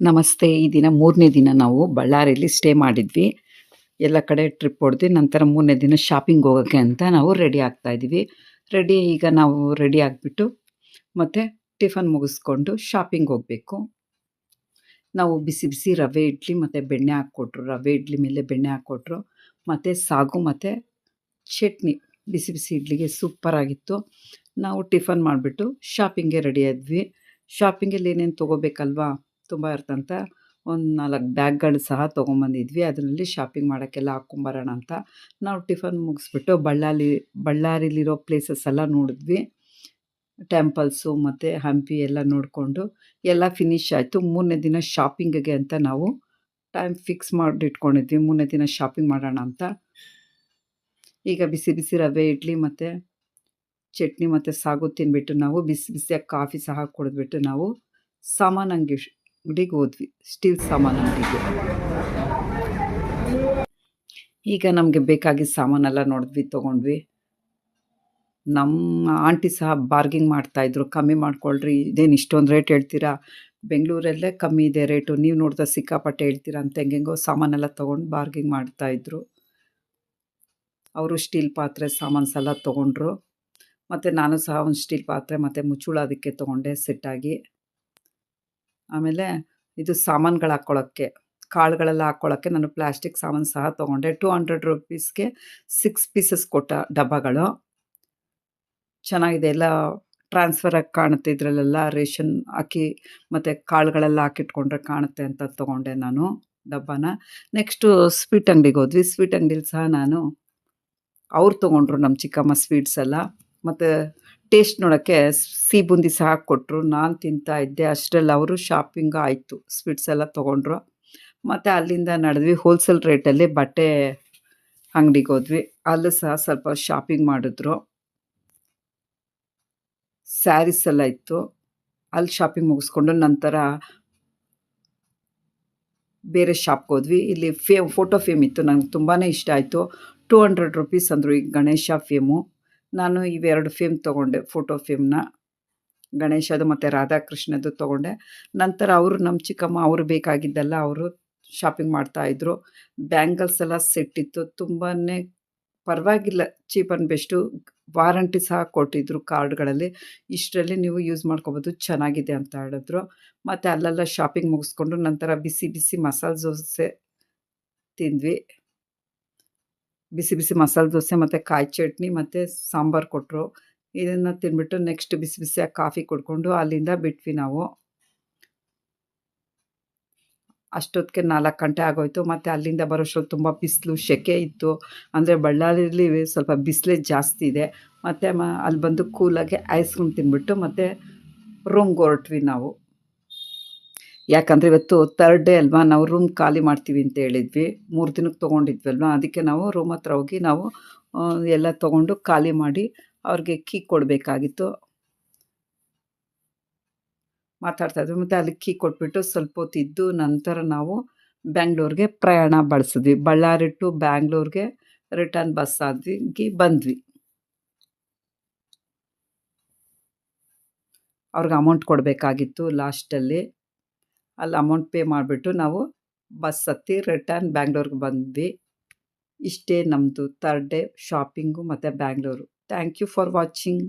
ನಮಸ್ತೆ. ಈ ದಿನ ಮೂರನೇ ದಿನ ನಾವು ಬಳ್ಳಾರಿಯಲ್ಲಿ ಸ್ಟೇ ಮಾಡಿದ್ವಿ. ಎಲ್ಲ ಕಡೆ ಟ್ರಿಪ್ ಹೊಡೆದ್ವಿ ನಂತರ ಮೂರನೇ ದಿನ ಶಾಪಿಂಗ್ ಹೋಗೋಕ್ಕೆ ಅಂತ ನಾವು ರೆಡಿ ಆಗ್ತಾ ಇದ್ದೀವಿ. ರೆಡಿ ಈಗ ನಾವು ರೆಡಿ ಆಗಿಬಿಟ್ಟು ಮತ್ತು ಟಿಫನ್ ಮುಗಿಸ್ಕೊಂಡು ಶಾಪಿಂಗ್ ಹೋಗಬೇಕು. ನಾವು ಬಿಸಿ ಬಿಸಿ ರವೆ ಇಡ್ಲಿ ಮತ್ತು ಬೆಣ್ಣೆ ಹಾಕ್ಕೊಟ್ರು. ರವೆ ಇಡ್ಲಿ ಮೇಲೆ ಬೆಣ್ಣೆ ಹಾಕ್ಕೊಟ್ರು. ಮತ್ತು ಸಾಗು ಮತ್ತು ಚಟ್ನಿ. ಬಿಸಿ ಬಿಸಿ ಇಡ್ಲಿಗೆ ಸೂಪರಾಗಿತ್ತು ನಾವು ಟಿಫನ್ ಮಾಡಿಬಿಟ್ಟು ಶಾಪಿಂಗ್ಗೆ ರೆಡಿ ಆದ್ವಿ ಶಾಪಿಂಗಲ್ಲಿ ಏನೇನು ತೊಗೋಬೇಕಲ್ವಾ? ತುಂಬ ಇರ್ತಂತ. ಒಂದು ನಾಲ್ಕು ಬ್ಯಾಗ್ಗಳು ಸಹ ತೊಗೊಂಬಂದಿದ್ವಿ. ಅದರಲ್ಲಿ ಶಾಪಿಂಗ್ ಮಾಡೋಕ್ಕೆಲ್ಲ ಹಾಕ್ಕೊಂಬರೋಣ ಅಂತ. ನಾವು ಟಿಫನ್ ಮುಗಿಸ್ಬಿಟ್ಟು ಬಳ್ಳಾರಿ ಬಳ್ಳಾರಿಲಿರೋ ಪ್ಲೇಸಸ್ ಎಲ್ಲ ನೋಡಿದ್ವಿ. ಟೆಂಪಲ್ಸು ಮತ್ತು ಹಂಪಿ ಎಲ್ಲ ನೋಡಿಕೊಂಡು ಎಲ್ಲ ಫಿನಿಶ್ ಆಯಿತು. ಮೂರನೇ ದಿನ ಶಾಪಿಂಗಿಗೆ ಅಂತ ನಾವು ಟೈಮ್ ಫಿಕ್ಸ್ ಮಾಡಿಟ್ಕೊಂಡಿದ್ವಿ. ಮೂರನೇ ದಿನ ಶಾಪಿಂಗ್ ಮಾಡೋಣ ಅಂತ. ಈಗ ಬಿಸಿ ಬಿಸಿ ರವೆ, ಇಡ್ಲಿ ಮತ್ತು ಚಟ್ನಿ ಮತ್ತು ಸಾಗು ತಿಂದ್ಬಿಟ್ಟು ನಾವು ಬಿಸಿ ಬಿಸಿಯಾಗಿ ಕಾಫಿ ಸಹ ಕುಡಿದ್ಬಿಟ್ಟು ನಾವು ಸಾಮಾನು ಅಂಗಡಿ ಅಂಗಡಿಗೆ ಹೋದ್ವಿ. ಸ್ಟೀಲ್ ಸಾಮಾನು ಅಂಗಡಿಗೆ. ಈಗ ನಮಗೆ ಬೇಕಾಗಿದ್ದ ಸಾಮಾನೆಲ್ಲ ನೋಡಿದ್ವಿ, ತೊಗೊಂಡ್ವಿ. ನಮ್ಮ ಆಂಟಿ ಸಹ ಬಾರ್ಗಿಂಗ್ ಮಾಡ್ತಾಯಿದ್ರು ಕಮ್ಮಿ ಮಾಡ್ಕೊಳ್ರಿ, ಇದೇನು ಇಷ್ಟೊಂದು ರೇಟ್ ಹೇಳ್ತೀರಾ? ಬೆಂಗಳೂರಲ್ಲೇ ಕಮ್ಮಿ ಇದೆ ರೇಟು ನೀವು ನೋಡಿದ್ರೆ ಸಿಕ್ಕಾಪಟ್ಟೆ ಹೇಳ್ತೀರಾ ಅಂತ ಹೆಂಗೆಂಗೋ ಸಾಮಾನೆಲ್ಲ ತೊಗೊಂಡು ಬಾರ್ಗಿಂಗ್ ಮಾಡ್ತಾಯಿದ್ರು ಅವರು ಸ್ಟೀಲ್ ಪಾತ್ರೆ ಸಾಮಾನು ಸಲ ತೊಗೊಂಡ್ರು. ಮತ್ತು ನಾನು ಸಹ ಒಂದು ಸ್ಟೀಲ್ ಪಾತ್ರೆ ಮತ್ತು ಮುಚ್ಚುಳ ಅದಕ್ಕೆ ತೊಗೊಂಡೆ ಸೆಟ್ಟಾಗಿ ಆಮೇಲೆ ಇದು ಸಾಮಾನುಗಳು ಹಾಕ್ಕೊಳ್ಳೋಕ್ಕೆ ಕಾಳುಗಳೆಲ್ಲ ಹಾಕ್ಕೊಳ್ಳೋಕ್ಕೆ ನಾನು ಪ್ಲಾಸ್ಟಿಕ್ ಸಾಮಾನು ಸಹ ತೊಗೊಂಡೆ. ಟೂ ಹಂಡ್ರೆಡ್ ರುಪೀಸ್ಗೆ ಸಿಕ್ಸ್ ಪೀಸಸ್ ಕೊಟ್ಟ ಡಬ್ಬಗಳು. ಚೆನ್ನಾಗಿದೆ. ಎಲ್ಲ ಟ್ರಾನ್ಸ್ಫರ್ ಆಗಿ ಕಾಣುತ್ತೆ. ಇದರಲ್ಲೆಲ್ಲ ರೇಷನ್ ಹಾಕಿ ಮತ್ತು ಕಾಳುಗಳೆಲ್ಲ ಹಾಕಿಟ್ಕೊಂಡ್ರೆ ಕಾಣುತ್ತೆ ಅಂತ ತೊಗೊಂಡೆ ನಾನು ಡಬ್ಬನ. ನೆಕ್ಸ್ಟು ಸ್ವೀಟ್ ಅಂಗಡಿಗೆ ಹೋದ್ವಿ. ಸ್ವೀಟ್ ಅಂಗಡಿಲಿ ಸಹ ನಾನು, ಅವ್ರು ತೊಗೊಂಡ್ರು ನಮ್ಮ ಚಿಕ್ಕಮ್ಮ ಸ್ವೀಟ್ಸ್ ಎಲ್ಲ. ಮತ್ತು ಟೇಸ್ಟ್ ನೋಡೋಕ್ಕೆ ಸಿಹಿ ಬೂಂದಿ ಸಹ ಕೊಟ್ಟರು ನಾನು ತಿಂತಾ ಇದ್ದೆ. ಅಷ್ಟರಲ್ಲಿ ಅವರು ಶಾಪಿಂಗ್ ಆಯಿತು. ಸ್ವೀಟ್ಸ್ ಎಲ್ಲ ತೊಗೊಂಡ್ರು. ಮತ್ತು ಅಲ್ಲಿಂದ ನಡೆದ್ವಿ. ಹೋಲ್ಸೇಲ್ ರೇಟಲ್ಲಿ ಬಟ್ಟೆ ಅಂಗಡಿಗೆ ಹೋದ್ವಿ. ಅಲ್ಲೂ ಸಹ ಸ್ವಲ್ಪ ಶಾಪಿಂಗ್ ಮಾಡಿದ್ರು. ಸ್ಯಾರೀಸ್ ಎಲ್ಲ ಇತ್ತು. ಅಲ್ಲಿ ಶಾಪಿಂಗ್ ಮುಗಿಸ್ಕೊಂಡು ನಂತರ ಬೇರೆ ಶಾಪ್ಗೆ ಹೋದ್ವಿ. ಇಲ್ಲಿ ಫೇಮ್ ಫೋಟೋ ಫೇಮ್ ಇತ್ತು. ನಂಗೆ ತುಂಬಾ ಇಷ್ಟ ಆಯಿತು. ಟೂ ಹಂಡ್ರೆಡ್ ರುಪೀಸ್ ಅಂದರು ಈ ಗಣೇಶ ಫೇಮು ನಾನು ಇವೆರಡು ಫಿಲ್ಮ್ ತೊಗೊಂಡೆ. ಫೋಟೋ ಫಿಮ್ನ ಗಣೇಶದು ಮತ್ತು ರಾಧಾಕೃಷ್ಣದು ತೊಗೊಂಡೆ. ನಂತರ ಅವರು ನಮ್ಮ ಚಿಕ್ಕಮ್ಮ ಅವರು ಬೇಕಾಗಿದ್ದೆಲ್ಲ ಅವರು ಶಾಪಿಂಗ್ ಮಾಡ್ತಾಯಿದ್ರು ಬ್ಯಾಂಗಲ್ಸ್ ಎಲ್ಲ ಸೆಟ್ ಇತ್ತು. ತುಂಬಾ ಪರವಾಗಿಲ್ಲ. ಚೀಪ್ ಆ್ಯಂಡ್ ಬೆಸ್ಟು ವಾರಂಟಿ ಸಹ ಕೊಟ್ಟಿದ್ರು ಕಾರ್ಡ್ಗಳಲ್ಲಿ. ಇಷ್ಟರಲ್ಲಿ ನೀವು ಯೂಸ್ ಮಾಡ್ಕೊಬೋದು. ಚೆನ್ನಾಗಿದೆ ಅಂತ ಹೇಳಿದ್ರು. ಮತ್ತು ಅಲ್ಲೆಲ್ಲ ಶಾಪಿಂಗ್ ಮುಗಿಸ್ಕೊಂಡು ನಂತರ ಬಿಸಿ ಬಿಸಿ ಮಸಾಲೆ ದೋಸೆ ತಿಂದ್ವಿ. ಬಿಸಿ ಬಿಸಿ ಮಸಾಲೆ ದೋಸೆ ಮತ್ತು ಕಾಯಿ ಚಟ್ನಿ ಮತ್ತು ಸಾಂಬಾರು ಕೊಟ್ಟರು ಇದನ್ನು ತಿನ್ಬಿಟ್ಟು ನೆಕ್ಸ್ಟ್ ಬಿಸಿ ಬಿಸಿಯಾಗಿ ಕಾಫಿ ಕುಡ್ಕೊಂಡು ಅಲ್ಲಿಂದ ಬಿಟ್ವಿ ನಾವು. ಅಷ್ಟೊತ್ತಿಗೆ ನಾಲ್ಕು ಗಂಟೆ ಆಗೋಯ್ತು. ಮತ್ತು ಅಲ್ಲಿಂದ ಬರೋಷ್ಟರಲ್ಲಿ ತುಂಬ ಬಿಸಿಲು, ಸೆಕೆ ಇತ್ತು. ಅಂದರೆ ಬಳ್ಳಾರಿಯಲ್ಲಿ ಸ್ವಲ್ಪ ಬಿಸಿಲೇ ಜಾಸ್ತಿ ಇದೆ. ಮತ್ತು ಅಲ್ಲಿ ಬಂದು ಕೂಲಾಗಿ ಐಸ್ ಕ್ರೀಮ್ ತಿನ್ಬಿಟ್ಟು ಮತ್ತು ರೂಮ್ಗೆ ಹೊರಟ್ವಿ ನಾವು. ಯಾಕಂದರೆ ಇವತ್ತು ಥರ್ಡ್ ಡೇ ಅಲ್ವಾ, ನಾವು ರೂಮ್ ಖಾಲಿ ಮಾಡ್ತೀವಿ ಅಂತ ಹೇಳಿದ್ವಿ. ಮೂರು ದಿನಕ್ಕೆ ತೊಗೊಂಡಿದ್ವಲ್ವಾ, ಅದಕ್ಕೆ ನಾವು ರೂಮ್ ಹತ್ರ ಹೋಗಿ ನಾವು ಎಲ್ಲ ತೊಗೊಂಡು ಖಾಲಿ ಮಾಡಿ ಅವ್ರಿಗೆ ಕೀ ಕೊಡಬೇಕಾಗಿತ್ತು. ಮಾತಾಡ್ತಾ ಇದ್ವಿ, ಮತ್ತು ಅಲ್ಲಿ ಕೀ ಕೊಟ್ಬಿಟ್ಟು ಸ್ವಲ್ಪ ಹೊತ್ತಿದ್ದು ನಂತರ ನಾವು ಬ್ಯಾಂಗ್ಳೂರ್ಗೆ ಪ್ರಯಾಣ ಬಳಸಿದ್ವಿ. ಬಳ್ಳಾರಿ ಟು ಬ್ಯಾಂಗ್ಳೂರ್ಗೆ ರಿಟರ್ನ್ ಬಸ್ ಆದ್ವಿ ಬಂದ್ವಿ. ಅವ್ರಿಗೆ ಅಮೌಂಟ್ ಕೊಡಬೇಕಾಗಿತ್ತು ಲಾಸ್ಟಲ್ಲಿ ಅಲ್ಲಿ ಅಮೌಂಟ್ ಪೇ ಮಾಡಿಬಿಟ್ಟು ನಾವು ಬಸ್ ಹತ್ತಿ ರಿಟರ್ನ್ ಬ್ಯಾಂಗ್ಳೂರ್ಗೆ ಬಂದ್ವಿ. ಇಷ್ಟೇ ನಮ್ಮದು ಥರ್ಡ್ ಡೇ ಶಾಪಿಂಗು ಮತ್ತು Bangalore thank you for watching